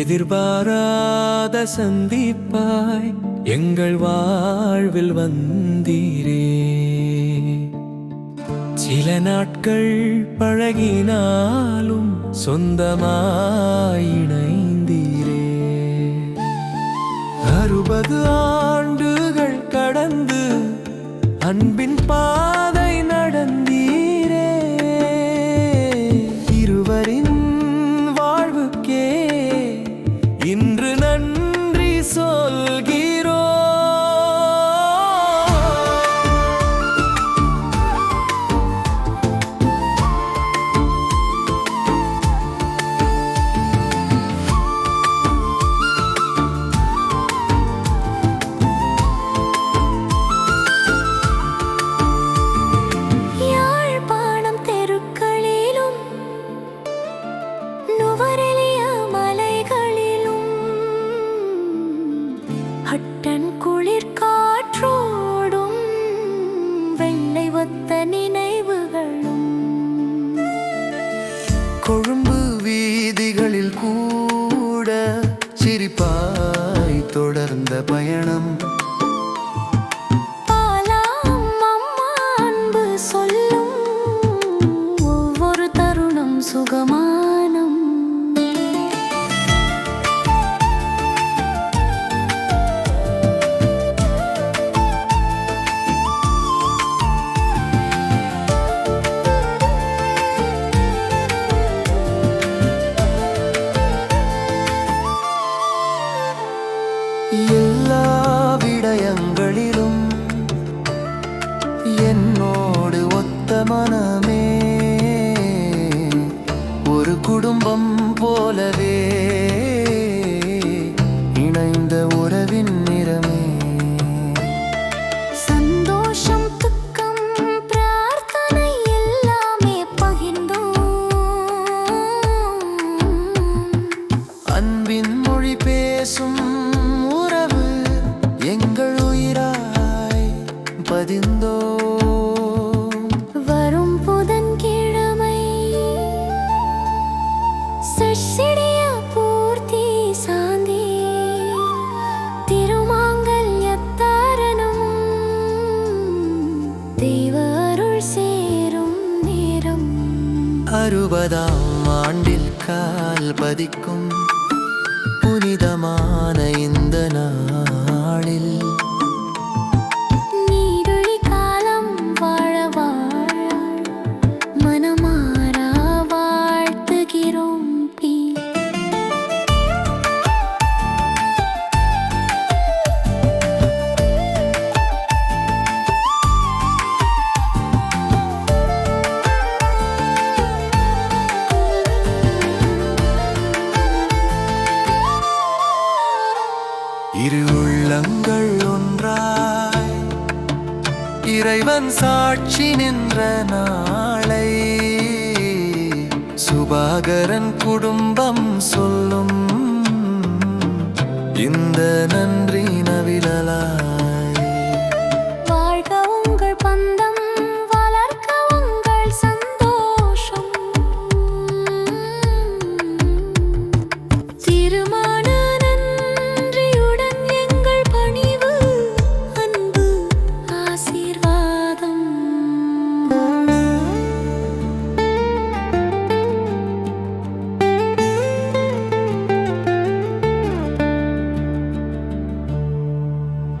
எதிர்பாராத சந்திப்பாய் எங்கள் வாழ்வில் வந்தீரே. சில நாட்கள் பழகினாலும் சொந்தமாய் அட்டன் குளிர் காற்றோடும் வெள்ளை ஒத்த நினைவுகளும். கொழும்பு வீதிகளில் கூட சிரிப்பாய் தொடர்ந்த பயணம். போலவே அறுபதாம் ஆண்டில் கால் பதிக்கும் புனிதமான இந்த நாளில். இரு உள்ளங்கள் ஒன்றாய். இறைவன் சாட்சி நின்ற நாளை. சுபாகரன் குடும்பம் சொல்லும். இந்த நன்றி நவிழலா.